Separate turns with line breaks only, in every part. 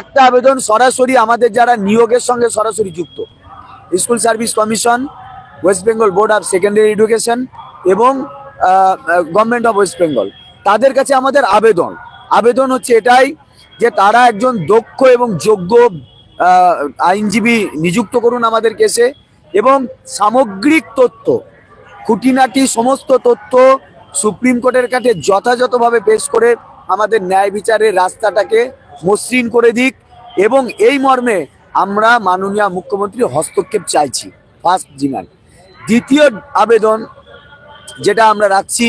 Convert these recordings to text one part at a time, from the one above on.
একটা আবেদন সরাসরি আমাদের যারা নিয়োগের সঙ্গে সরাসরি যুক্ত। School service commission, West Bengal board of secondary education এবং গভর্নমেন্ট অফ ওয়েস্ট বেঙ্গল। তাদের কাছে আমাদের আবেদন। আবেদন হচ্ছে এটাই যে তারা একজন দক্ষ এবং যোগ্য আইনজীবী নিযুক্ত করুন আমাদের কেসে এবং সামগ্রিক তথ্য, খুঁটিনাটি সমস্ত তথ্য সুপ্রিম কোর্টের কাছে যথাযথভাবে পেশ করে আমাদের ন্যায় বিচারের রাস্তাটাকে মসৃণ করে দিক এবং এই মর্মে আমরা মাননীয় মুখ্যমন্ত্রী হস্তক্ষেপ চাইছি। ফার্স্ট ডিমান্ড দ্বিতীয় আবেদন যেটা আমরা রাখছি,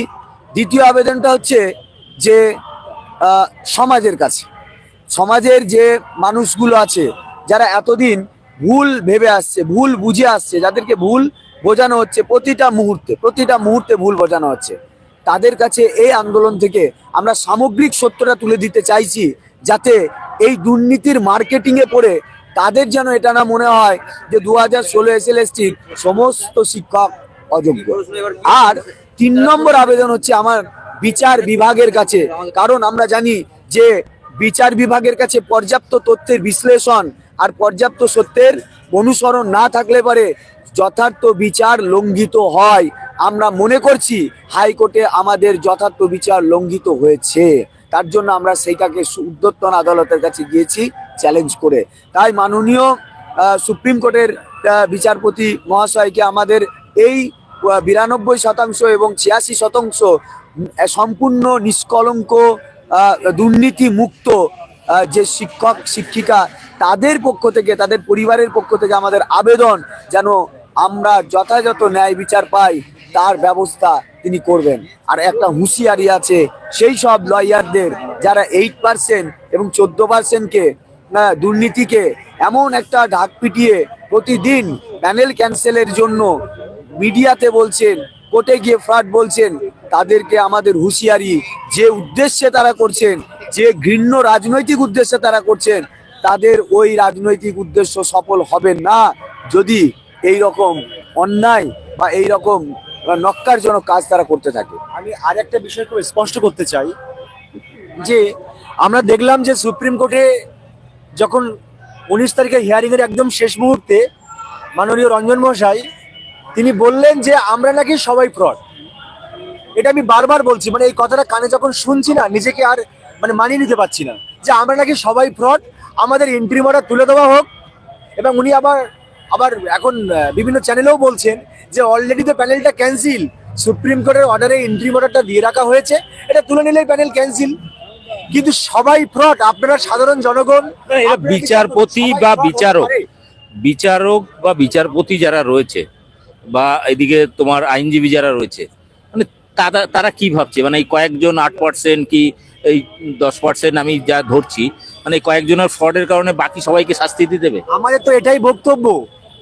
দ্বিতীয় আবেদনটা হচ্ছে যে সমাজের কাছে। সমাজের যে মানুষগুলো আছে, যারা এতদিন ভুল ভেবে আসছে, ভুল বুঝে আসছে, যাদেরকে ভুল বোঝানো হচ্ছে, প্রতিটা মুহূর্তে প্রতিটা মুহূর্তে ভুল বোঝানো হচ্ছে। তাদের কাছে এই আন্দোলন থেকে আমরা সামগ্রিক সত্যটা তুলে দিতে চাইছি যাতে এই দুর্নীতির মার্কেটিংয়ে পড়ে তাদের যেন এটা না মনে হয় যে দু হাজার ষোলো এস এল সমস্ত শিক্ষক অযোগ্য। আর তিন নম্বর আবেদন হচ্ছে আমার বিচার বিভাগের কাছে। কারণ আমরা জানি যে বিচার বিভাগের কাছে পর্যাপ্ত তথ্যের বিশ্লেষণ আর পর্যাপ্ত সত্যের অনুসরণ না থাকলে পারে যথার্থ বিচার লঙ্ঘিত হয়। আমরা মনে করছি হাইকোর্টে আমাদের যথার্থ বিচার লঙ্ঘিত হয়েছে। তার জন্য আমরা সেইটাকে উদ্যোতন আদালতের কাছে গিয়েছি চ্যালেঞ্জ করে। তাই মাননীয় সুপ্রিম কোর্টের বিচারপতি মহাশয়কে আমাদের এই বিরানব্বই শতাংশ এবং ছিয়াশি শতাংশ সম্পূর্ণ নিষ্কলঙ্ক দুর্নীতি মুক্ত যে শিক্ষক, শিক্ষিকা, তাদের পক্ষ থেকে, তাদের পরিবারের পক্ষ থেকে আমাদের আবেদন যেন আমরা যথাযথ ন্যায় বিচার পাই। তার ব্যবস্থা তিনি করবেন। আর একটা হুঁশিয়ারি আছে, সেই সব লয়ারদের যারা এইট পার্সেন্ট এবং চোদ্দ পার্সেন্টকে দুর্নীতিকে এমন একটা ঢাক পিটিয়ে প্রতিদিন প্যানেল ক্যান্সেলের জন্য মিডিয়াতে বলছেন, কোর্টে গিয়ে ফ্রাড বলছেন, তাদেরকে আমাদের হুঁশিয়ারি যে উদ্দেশ্যে তারা করছেন, যে ঘৃণ্য রাজনৈতিক উদ্দেশ্যে তারা করছেন, তাদের ওই রাজনৈতিক উদ্দেশ্য সফল হবে না। যদি এই রকম অন্যায় বা এই রকম নক্কারজনক কাজ তারা করতে থাকে।
আমি আর একটা বিষয় খুব স্পষ্ট করতে চাই যে আমরা দেখলাম যে সুপ্রিম কোর্টে যখন উনিশ তারিখে হিয়ারিং এর একদম শেষ মুহূর্তে মাননীয় রঞ্জন মশাই তিনি বললেন যে আমরা নাকি সবাই ফ্রড এটা আমি বারবার বলছি মানে এই কথাটা কানে যখন শুনছি না, নিজেকে আর মানে মানিয়ে নিতে পারছি না। যে আমরা নাকি সবাই ফ্রড আমাদের এন্ট্রি মর্ডার তুলে দেওয়া হোক, এবং উনি আবার আবার এখন বিভিন্ন চ্যানেলেও বলছেন যে অলরেডি তো প্যানেলটা ক্যান্সেল সুপ্রিম কোর্টের অর্ডারে এন্ট্রি মর্ডারটা দিয়ে রাখা হয়েছে এটা তুলে নিলেই প্যানেল ক্যান্সেল কিন্তু সবাই ফ্রড আপনারা সাধারণ জনগণ
বিচারপতি বা বিচারক। বিচারক বা বিচারপতি যারা রয়েছে বা এদিকে তোমার আইনজীবী যারা রয়েছে মানে তারা তারা কি ভাবছে? মানে এই কয়েকজন আট পার্সেন্ট কি এই দশ পার্সেন্ট আমি যা ধরছি মানে কয়েকজনের ফ্রডের কারণে বাকি সবাইকে শাস্তি দিয়ে দেবে?
আমাদের তো এটাই বক্তব্য।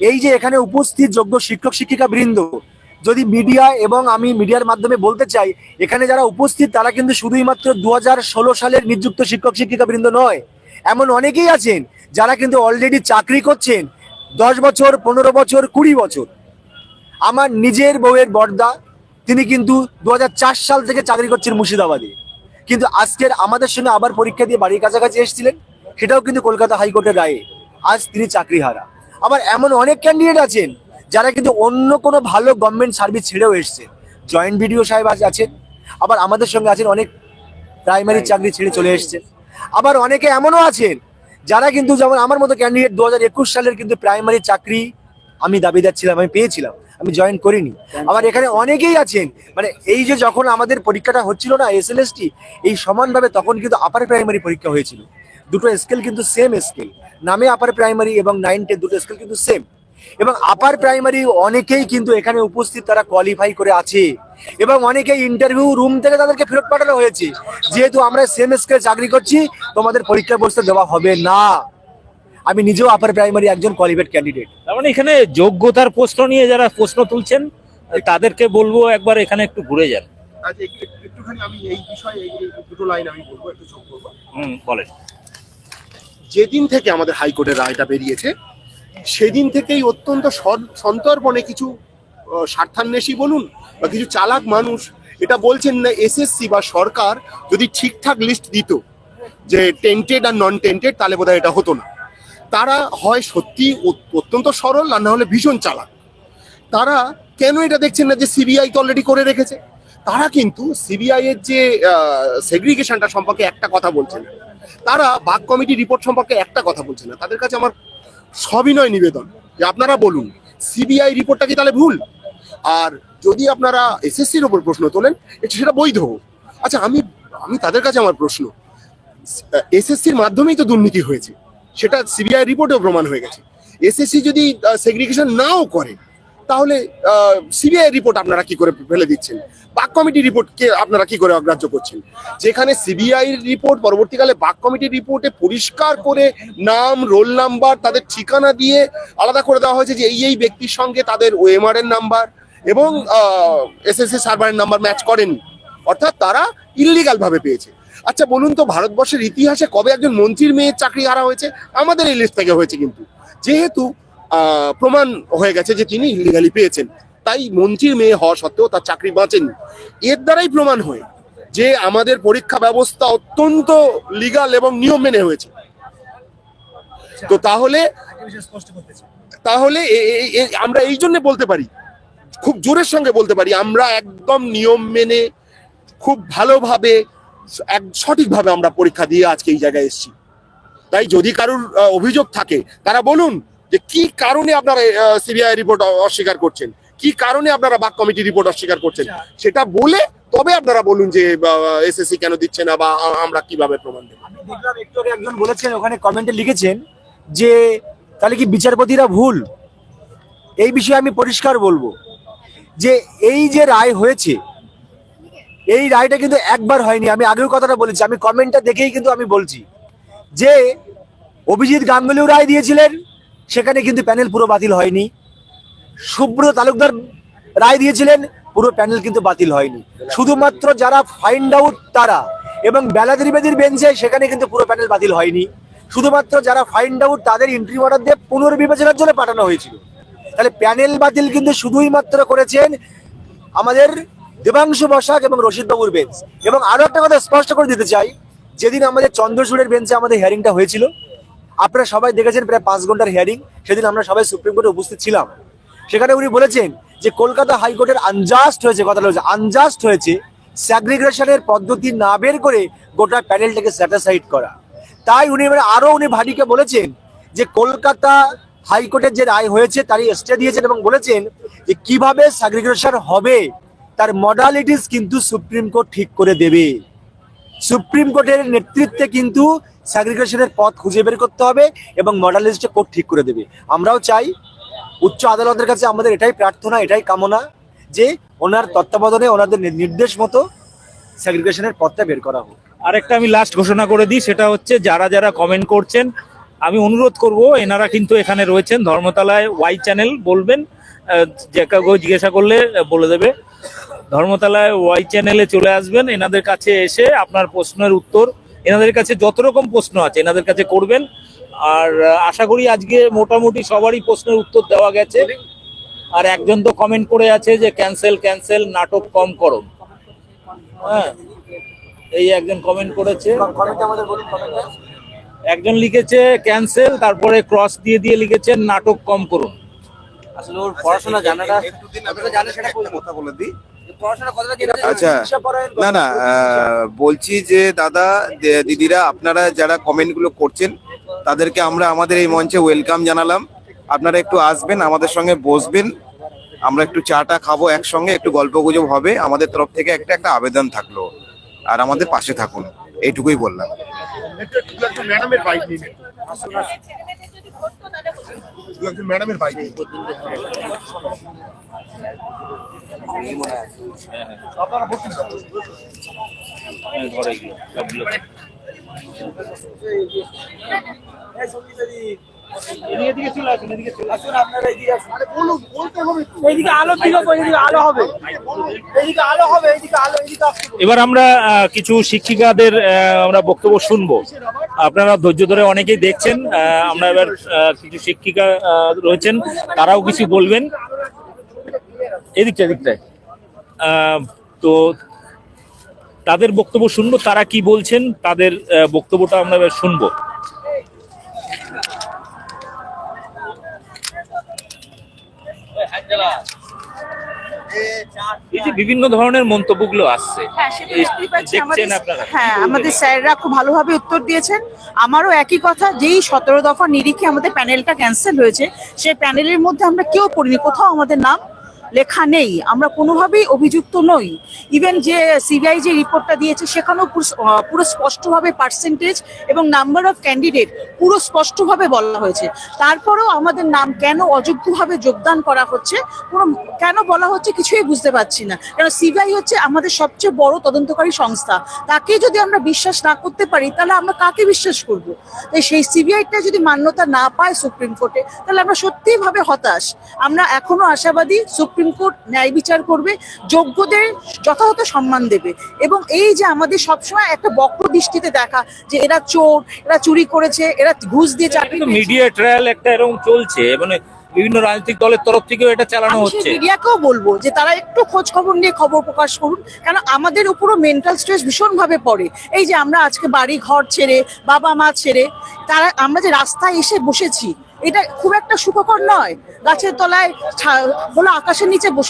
এই যে এখানে উপস্থিত যোগ্য শিক্ষক, শিক্ষিকা বৃন্দ, যদি মিডিয়া এবং আমি মিডিয়ার মাধ্যমে বলতে চাই, এখানে যারা উপস্থিত তারা কিন্তু শুধুই মাত্র দু হাজার ষোলো সালের নিযুক্ত শিক্ষক, শিক্ষিকা বৃন্দ নয়, এমন অনেকেই আছেন যারা কিন্তু অলরেডি চাকরি করছেন দশ বছর, পনেরো বছর, কুড়ি বছর। আমার নিজের বউয়ের বর্দা, তিনি কিন্তু দু হাজার চার সাল থেকে চাকরি করছেন মুর্শিদাবাদে। কিন্তু আজকের আমাদের সঙ্গে আবার পরীক্ষা দিয়ে বাড়ির কাছাকাছি এসেছিলেন, সেটাও কিন্তু কলকাতা হাইকোর্টের রায়ে। আজ তিনি চাকরি হারা আবার এমন অনেক ক্যান্ডিডেট আছেন যারা কিন্তু অন্য কোনো ভালো গভর্নমেন্ট সার্ভিস ছেড়েও এসছেন। জয়েন্ট বিডিও সাহেব আছেন আবার আমাদের সঙ্গে আছেন অনেক প্রাইমারি চাকরি ছেড়ে চলে এসছেন। আবার অনেকে এমনও আছেন যারা কিন্তু যেমন আমার মতো ক্যান্ডিডেট দু হাজার একুশ সালের কিন্তু প্রাইমারি চাকরি আমি দাবিদার ছিলাম আমি পেয়েছিলাম আমি জয়েন করিনি। আবার এখানে অনেকেই আছেন মানে এই যে যখন আমাদের পরীক্ষাটা হচ্ছিল না এস এই সমানভাবে তখন কিন্তু আপার প্রাইমারি পরীক্ষা হয়েছিল। দুটো স্কেল কিন্তু সেম স্কেল নামে আপার প্রাইমারি এবং নাইন টেন দুটো স্কেল কিন্তু সেম এবং আপার প্রাইমারি অনেকেই কিন্তু এখানে উপস্থিত তারা কোয়ালিফাই করে আছে। এবং অনেকেই ইন্টারভিউ রুম থেকে তাদেরকে ফেরত পাঠানো হয়েছে। যেহেতু আমরা সেম স্কেল চাকরি করছি তোমাদের পরীক্ষা বসতে দেওয়া হবে না। আমি নিজেও আপার প্রাইমারি একজন কোয়ালিফাইড ক্যান্ডিডেট
তার মানে এখানে যোগ্যতার প্রশ্ন নিয়ে যারা প্রশ্ন তুলছেন তাদেরকে বলব একবার এখানে একটু ঘুরে যান।
আচ্ছা একটুখানি আমি এই বিষয়ে দুটো লাইন আমি বলব একটু যোগ করব।
হুম বলেন।
যেদিন থেকে আমাদের হাইকোর্টের রায়টা বেরিয়েছে, সেদিন থেকেই অত্যন্ত সন- সন্তর্পণে কিছু স্বার্থান্বেষী বলুন বা কিছু চালাক মানুষ এটা বলছেন না এসএসসি বা সরকার যদি ঠিকঠাক লিস্ট দিত যে টেন্টেড আর নন টেন্টেড তাহলে বোধহয় এটা হতো না। তারা হয় সত্যি অত্যন্ত সরল আর না হলে ভীষণ চালাক। তারা কেন এটা দেখছেন না যে সিবিআই তো অলরেডি করে রেখেছে? তারা কিন্তু সিবিআই এর যে সেগ্রিগেশনটা সম্পর্কে একটা কথা বলছে না। তারা বাক কমিটি রিপোর্ট সম্পর্কে একটা কথা বলছে না। তাদের কাছে আমার সবিনয় নিবেদন যে আপনারা বলুন সিবিআই রিপোর্টটা কি তাহলে ভুল? আর যদি আপনারা এসএসসির ওপর প্রশ্ন তোলেন সেটা বৈধ। আচ্ছা আমি আমি তাদের কাছে আমার প্রশ্ন। এসএসসির মাধ্যমেই তো দুর্নীতি হয়েছে। সেটা সিবিআই রিপোর্টেও প্রমাণ হয়ে গেছে। এসএসসি যদি সেগ্রিগেশন নাও করে তাহলে সিবিআই রিপোর্ট আপনারা কি করে ফেলে দিচ্ছেন? বাক কমিটি রিপোর্টকে আপনারা কি করে অগ্রাহ্য করছেন? যেখানে সিবিআই রিপোর্ট পরবর্তীকালে বাক কমিটির রিপোর্টে পরিষ্কার করে নাম রোল নাম্বার তাদের ঠিকানা দিয়ে আলাদা করে দেওয়া হয়েছে যে এই এই ব্যক্তির সঙ্গে তাদের ওএমআর এর নাম্বার এবং এসএসসি সার্ভারের নাম্বার ম্যাচ করেনি। অর্থাৎ তারা ইলিগাল ভাবে পেয়েছে। আচ্ছা বলুন তো ভারতবর্ষের ইতিহাসে কবে একজন মন্ত্রীর মেয়ের চাকরি হারা হয়েছে? আমাদের এই লিস্ট থেকে হয়েছে কিন্তু। যেহেতু প্রমাণ হয়ে গেছে যে তিনি ইলিগালি পেয়েছেন। তাই মন্ত্রীর মেয়ে হওয়া সত্ত্বেও তার চাকরি বাঁচেনি। এর দ্বারাই প্রমাণ হয় যে আমাদের পরীক্ষা ব্যবস্থা অত্যন্ত লিগাল এবং নিয়ম মেনে হয়েছে। তো তাহলে তাহলে আমরা এই জন্য বলতে পারি, খুব জোরের সঙ্গে বলতে পারি, আমরা একদম নিয়ম মেনে, খুব ভালোভাবে, এক, সঠিকভাবে আমরা পরীক্ষা দিয়ে আজকে এই জায়গায় এসেছি। তাই যদি কারোর অভিযোগ থাকে, তারা বলুন যে কি কারণে আপনারা সিবিআই রিপোর্ট অস্বীকার করছেন? কি কারণে আপনারা বাক কমিটি রিপোর্ট অস্বীকার করছেন? সেটা বলে তবে আপনারা বলুন যে এসএসসি কেন দিচ্ছে না বা আমরা কীভাবে প্রমাণ দেবো?
আমি দেখলাম একটু একজন বলেছেন ওখানে কমেন্টে লিখেছেন যে তাহলে কি বিচারপতিরা ভুল? এই বিষয়ে আমি পরিষ্কার বলব যে এই যে রায় হয়েছে এই রায়টা কিন্তু একবার হয়নি। আমি আগেও কথাটা বলেছি আমি কমেন্টটা দেখেই কিন্তু আমি বলছি যে অভিজিৎ গাঙ্গুলিও রায় দিয়েছিলেন সেখানে কিন্তু প্যানেল পুরো বাতিল হয়নি। সুব্রত তালুকদার রায় দিয়েছিলেন, পুরো প্যানেল কিন্তু বাতিল হয়নি। শুধুমাত্র যারা ফাইন্ড আউট তারা এবং বেলা ত্রিবেদীর বেঞ্চে সেখানে কিন্তু পুরো প্যানেল বাতিল হয়নি। শুধুমাত্র যারা ফাইন্ড আউট তাদের এন্ট্রি অর্ডার দিয়ে পুনর্বিবেচনার জন্য পাঠানো হয়েছিল। তাহলে প্যানেল বাতিল কিন্তু শুধুই মাত্র করেছেন আমাদের দেবাংশু বসাক এবং রশিদ বাবুর বেঞ্চ এবং আরও একটা কথা স্পষ্ট করে দিতে চাই, যেদিন আমাদের চন্দ্রচূড়ের বেঞ্চে আমাদের হিয়ারিংটা হয়েছিল আপনারা সবাই দেখেছেন প্রায় পাঁচ ঘণ্টার হিয়ারিং সেদিন আমরা সবাই সুপ্রিম কোর্টে উপস্থিত ছিলাম। সেখানে উনি বলেছেন যে কলকাতা হাইকোর্টের আনজাস্ট হয়েছে, কথাটা হচ্ছে আনজাস্ট হয়েছে স্যাগ্রিগেশনের পদ্ধতি না বের করে গোটা প্যানেলটাকে স্যাটিসফাইড করা। তাই উনি এবারে আরও উনি ভাটিকে বলেছেন যে কলকাতা হাইকোর্টের যে রায় হয়েছে, তারই স্টে দিয়েছেন এবং বলেছেন যে কীভাবে স্যাগ্রিগ্রেশন হবে, তার মডালিটিস কিন্তু সুপ্রিম কোর্ট ঠিক করে দেবে। সুপ্রিম কোর্টের নেতৃত্বে কিন্তু স্যাগ্রিগেশনের পথ খুঁজে বের করতে হবে এবং মডালিস্টে কোর্ট ঠিক করে দেবে। আমরাও চাই উচ্চ আদালতের কাছে আমাদের এটাই প্রার্থনা, এটাই কামনা যে ওনার তত্ত্বাবধানে, ওনাদের নির্দেশ মতো স্যাগ্রিগেশনের পথটা বের করা হোক।
আরেকটা আমি লাস্ট ঘোষণা করে দিই, সেটা হচ্ছে যারা যারা কমেন্ট করছেন, আমি অনুরোধ করব, এনারা কিন্তু এখানে রয়েছেন, ধর্মতলায় ওয়াই চ্যানেল বলবেন যে জিজ্ঞাসা করলে বলে দেবে। ধর্মতলায় ওয়াই চ্যানেলে চলে আসবেন, এনাদের কাছে এসে আপনার প্রশ্নের উত্তর, এনাদের কাছে যত রকম প্রশ্ন আছে এনাদের কাছে করবেন। আর আশা করি আজকে মোটামুটি সবারই প্রশ্নের উত্তর দেওয়া গেছে। আর একজন তো কমেন্ট করে আছে যে ক্যান্সেল ক্যান্সেল নাটক কম করো। হ্যাঁ এই একজন কমেন্ট করেছে। একজন লিখেছে ক্যান্সেল তারপরে ক্রস দিয়ে দিয়ে লিখেছেন নাটক কম করুন।
আসলে ওর পড়াশোনা জানাটা কতটা জানে সেটা কথা বলে দিই।
আচ্ছা না না বলছি যে দাদা দিদিরা আপনারা যারা কমেন্টগুলো করছেন তাদেরকে আমরা আমাদের এই মঞ্চে ওয়েলকাম জানালাম। আপনারা একটু আসবেন আমাদের সঙ্গে বসবেন। আমরা একটু চাটা খাব একসঙ্গে একটু গল্প গুজব হবে। আমাদের তরফ থেকে একটা একটা আবেদন থাকল। আর আমাদের পাশে থাকুন। এইটুকুই বললাম।
নিন ম্যাডামের
হ্যাঁ, ঘরে গিয়ে সবগুলো। এদিকে চলে আসুন, এদিকে চলে আসুন।
বলুন বলতে হবে তো।
এইদিকে আলো দিকে এইদিকে আলো হবে। এইদিকে আলো হবে এইদিকে আলো এইদিকে আসতে
এবার আমরা কিছু শিক্ষিকাদের আমরা বক্তব্য শুনব। আপনারা ধৈর্য ধরে অনেকেই দেখছেন আমরা এবার কিছু শিক্ষিকা রয়েছেন, তারাও কিছু বলবেন। এদিকটা, এদিকটায়। তো তাদের বক্তব্য শুনব, তারা কি বলছেন, তাদের বক্তব্যটা আমরা এবার শুনব। এই যে বিভিন্ন ধরনের মন্তব্যগুলো আসছে
হ্যাঁ
দেখছেন আপনারা?
হ্যাঁ আমাদের স্যাররা খুব ভালোভাবে উত্তর দিয়েছেন। আমারও একই কথা যেই সতেরো দফা নিরিখে আমাদের প্যানেলটা ক্যান্সেল হয়েছে সেই প্যানেলের মধ্যে আমরা কেউ পড়িনি কোথাও আমাদের নাম লেখা নেই। আমরা কোনোভাবেই অভিযুক্ত নই। ইভেন যে সিবিআই যে রিপোর্টটা দিয়েছে, সেখানেও পুরো- স্পষ্টভাবে পার্সেন্টেজ এবং নাম্বার অফ ক্যান্ডিডেট পুরো স্পষ্টভাবে বলা হয়েছে। তারপরেও আমাদের নাম কেন অযোগ্যভাবে যোগদান করা হচ্ছে, পুরো কেন বলা হচ্ছে কিছুই বুঝতে পারছি না। কারণ সিবিআই হচ্ছে আমাদের সবচেয়ে বড় তদন্তকারী সংস্থা। তাকে যদি আমরা বিশ্বাস না করতে পারি, তাহলে আমরা কাকে বিশ্বাস করব? তাই সেই সিবিআইটা যদি মান্যতা না পায় সুপ্রিম কোর্টে তাহলে আমরা সত্যিই ভাবে হতাশ। আমরা এখনও আশাবাদী সুপ্রিম কোর্ট ন্যায় বিচার করবে যোগ্যদের যথাযথ সম্মান দেবে। এবং এই যে আমাদের সবসময় একটা বক্র দৃষ্টিতে দেখা যে এরা চোর এরা চুরি করেছে এরা ঘুষ দিয়ে চাকরি
মিডিয়া ট্রায়াল একটা এরকম চলছে মানে বিভিন্ন রাজনৈতিক দলের তরফ থেকেও এটা চালানো হচ্ছে।
মিডিয়াকেও বলব যে তারা একটু খোঁজ খবর নিয়ে খবর প্রকাশ করুন কেন আমাদের উপরও মেন্টাল স্ট্রেস ভীষণ ভাবে পড়ে। এই যে আমরা আজকে বাড়ি ঘর ছেড়ে বাবা মা ছেড়ে তারা আমরা যে রাস্তায় এসে বসেছি এটা খুব একটা সুখকর নয়। গাছের তলায় খোলা আকাশের নিচে বসে